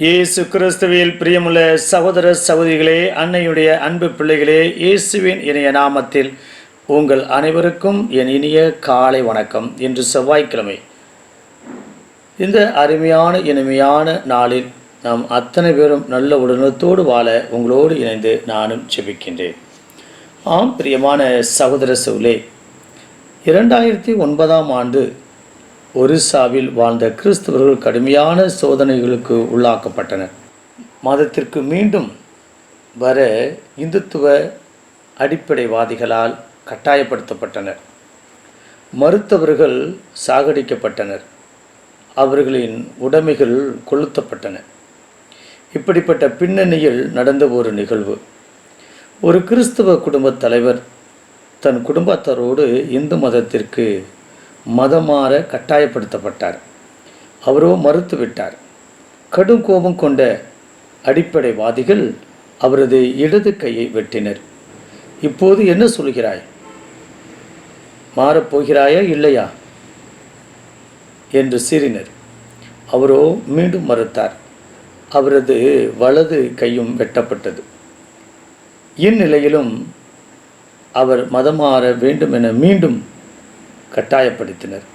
இயேசு கிறிஸ்துவில் பிரியமுள்ள சகோதர சகோதரிகளே அன்னையுடைய அன்பு பிள்ளைகளே இயேசுவின் இணைய நாமத்தில் உங்கள் அனைவருக்கும் என் இனிய காலை வணக்கம். இன்று செவ்வாய்க்கிழமை. இந்த அருமையான இனிமையான நாளில் நாம் அத்தனை பேரும் நல்ல உடனத்தோடு வாழ உங்களோடு இணைந்து நானும் செபிக்கின்றேன் ஆம் பிரியமான சகோதர சவுலே இரண்டாயிரத்தி ஒன்பதாம் ஆண்டு ஒரிசாவில் வாழ்ந்த கிறிஸ்தவர்கள் கடுமையான சோதனைகளுக்கு உள்ளாக்கப்பட்டனர். மதத்திற்கு மீண்டும் வர இந்துத்துவ அடிப்படைவாதிகளால் கட்டாயப்படுத்தப்பட்டனர். மறுத்தவர்கள் சாகடிக்கப்பட்டனர். அவர்களின் உடைமைகள் கொளுத்தப்பட்டன. இப்படிப்பட்ட பின்னணியில் நடந்த ஒரு நிகழ்வு. ஒரு கிறிஸ்தவ குடும்பத் தலைவர் தன் குடும்பத்தாரோடு இந்து மதத்திற்கு மதமாற கட்டாயப்படுத்தப்பட்டார். அவரோ மறுத்துவிட்டார். கடும் கோபம் கொண்ட அடிப்படைவாதிகள் அவரது இடது கையை வெட்டினர். இப்போது என்ன சொல்கிறாய்? மாறப்போகிறாயா இல்லையா? என்று சீறினர் அவரோ மீண்டும் மறுத்தார். அவரது வலது கையும் வெட்டப்பட்டது. இந்நிலையிலும் அவர் மதமாற வேண்டும் என மீண்டும் கட்டாயப்படுத்தினர்.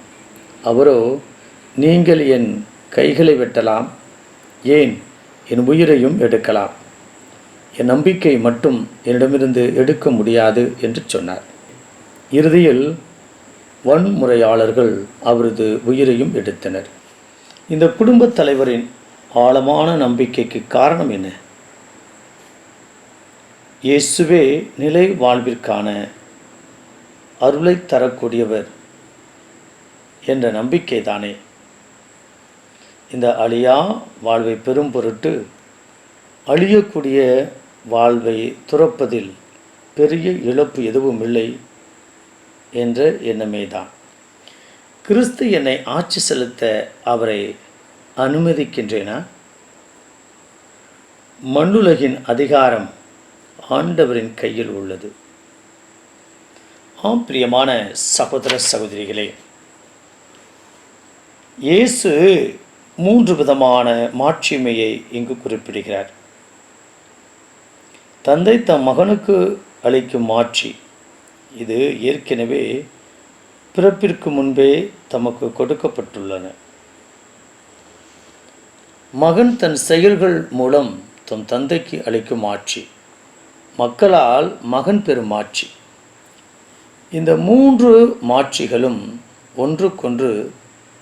அவரோ நீங்கள் என் கைகளை வெட்டலாம். ஏன்? என் உயிரையும் எடுக்கலாம். என் நம்பிக்கை மட்டும் என்னிடமிருந்து எடுக்க முடியாது என்று சொன்னார். இறுதியில் வன்முறையாளர்கள் அவரது உயிரையும் எடுத்தனர். இந்த குடும்பத் தலைவரின் ஆழமான நம்பிக்கைக்கு காரணம் என்ன? இயேசுவே நிலை வாழ்விற்கான அருளை தரக்கூடியவர் என்ற நம்பிக்கை தானே இந்த அழியா வாழ்வை பெரும் பொருட்டு அழியக்கூடிய வாழ்வை துறப்பதில் பெரிய இழப்பு எதுவும் இல்லை என்ற எண்ணமே தான் கிறிஸ்து என்னை ஆட்சி செலுத்த அவரை அனுமதிக்கின்றேனா? மண்ணுலகின் அதிகாரம் ஆண்டவரின் கையில் உள்ளது. ஆம் பிரியமான சகோதர சகோதரிகளே இயேசு மூன்று விதமான மாட்சிமையை இங்கு குறிப்பிடுகிறார். தந்தை தம் மகனுக்கு அளிக்கும் மாட்சி. இது ஏற்கனவே பிறப்பிற்கு முன்பே தமக்கு கொடுக்கப்பட்டுள்ளன. மகன் தன் செயல்கள் மூலம் தம் தந்தைக்கு அளிக்கும் ஆட்சி மக்களால் மகன் பெறும் ஆட்சி இந்த மூன்று மாட்சிகளும் ஒன்றுக்கொன்று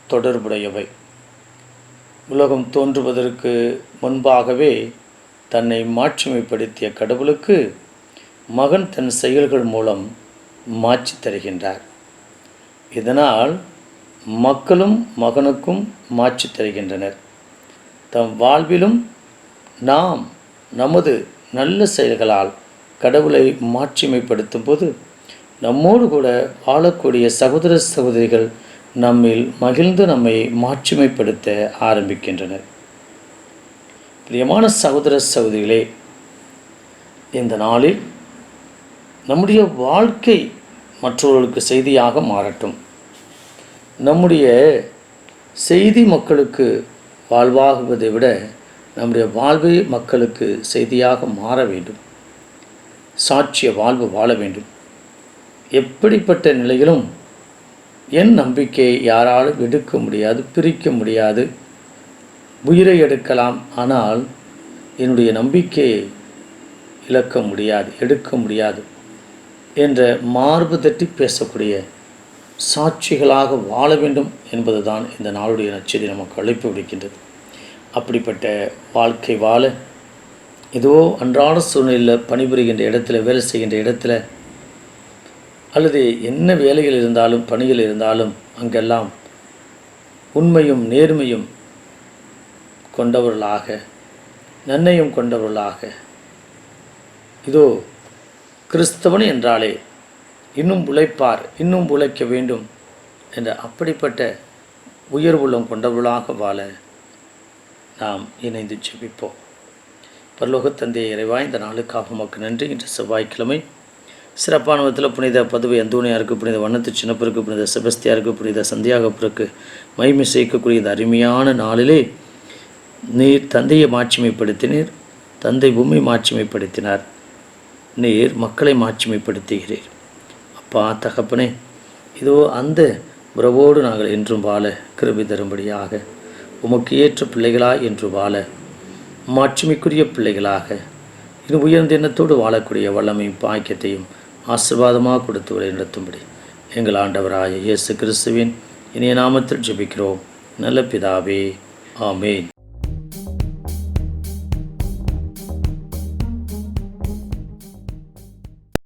தொடர்புடையவை. உலகம் தோன்றுவதற்கு முன்பாகவே தன்னை மாட்சிமைப்படுத்திய கடவுளுக்கு மகன் தன் செயல்கள் மூலம் மாற்றி தருகின்றார். இதனால் மக்களும் மகனுக்கும் மாற்றி தருகின்றனர். தம் வாழ்விலும் நாம் நமது நல்ல செயல்களால் கடவுளை மாட்சிமைப்படுத்தும் போது நம்மோடு கூட வாழக்கூடிய சகோதர சகோதரிகள் நம்மில் மகிழ்ந்து நம்மை மாட்சிமைப்படுத்த ஆரம்பிக்கின்றனர். பிரியமான சகோதர சகோதரிகளே இந்த நாளில் நம்முடைய வாழ்க்கை மற்றவர்களுக்கு செய்தியாக மாறட்டும். நம்முடைய செய்தி மக்களுக்கு வாழ்வாகுவதை விட நம்முடைய வாழ்வே மக்களுக்கு செய்தியாக மாற வேண்டும். சாட்சிய வாழ்வு வாழ வேண்டும். எப்படிப்பட்ட நிலையிலும் என் நம்பிக்கையை யாராலும் எடுக்க முடியாது பிரிக்க முடியாது. உயிரை எடுக்கலாம் ஆனால் என்னுடைய நம்பிக்கையை இழக்க முடியாது எடுக்க முடியாது என்ற மார்பு தட்டி பேசக்கூடிய சாட்சிகளாக வாழ வேண்டும் என்பதுதான் இந்த நாளுடைய நச்சதி நமக்கு அழைப்பு விடுக்கின்றது. அப்படிப்பட்ட வாழ்க்கை வாழ ஏதோ அன்றாட சூழ்நிலையில் பணிபுரிகின்ற இடத்துல வேலை செய்கின்ற இடத்துல அல்லது என்ன வேலைகள் இருந்தாலும் பணிகள் இருந்தாலும் அங்கெல்லாம் உண்மையும் நேர்மையும் கொண்டவர்களாக நன்மையும் கொண்டவர்களாக. இதோ கிறிஸ்தவன் என்றாலே இன்னும் உழைப்பார் இன்னும் உழைக்க வேண்டும் என்ற அப்படிப்பட்ட உயர்வுள்ளம் கொண்டவர்களாக வாழ நாம் இணைந்து ஜெபிப்போம். பரலோக தந்தையை இறைவா இந்த நாளுக்காக உமக்கு நன்றி. இன்று செவ்வாய்க்கிழமை சிறப்பான விதத்தில் புனித பதுவை அந்தோனியாருக்கு புனித வண்ணத்து சின்னப்பருக்கு புனித செபஸ்தியாருக்கு புனித சந்தியாகப்பருக்கு மகிமை சேர்க்கக்கூடிய இந்த அருமையான நாளிலே நீர் தந்தையை மாட்சிமைப்படுத்தினீர் தந்தை பூமி மாட்சிமைப்படுத்தினார் நீர் மக்களை மாட்சிமைப்படுத்துகிறீர். அப்பா தகப்பனே இதோ அந்த உறவோடு நாங்கள் என்றும் வாழ கிருபி தரும்படியாக உமக்கு ஏற்ற பிள்ளைகளா என்று வாழ மாட்சிமைக்குரிய பிள்ளைகளாக இது உயர்ந்த எண்ணத்தோடு வாழக்கூடிய வல்லமையும் பாக்கியத்தையும் ஆசீர்வாதமாக கொடுத்து நடத்தும்படி எங்கள் ஆண்டவராய இயேசு கிறிஸ்துவின் இனிய நாமத்தில் ஜெபிக்கிறோம். நல்ல பிதாவே ஆமேன்.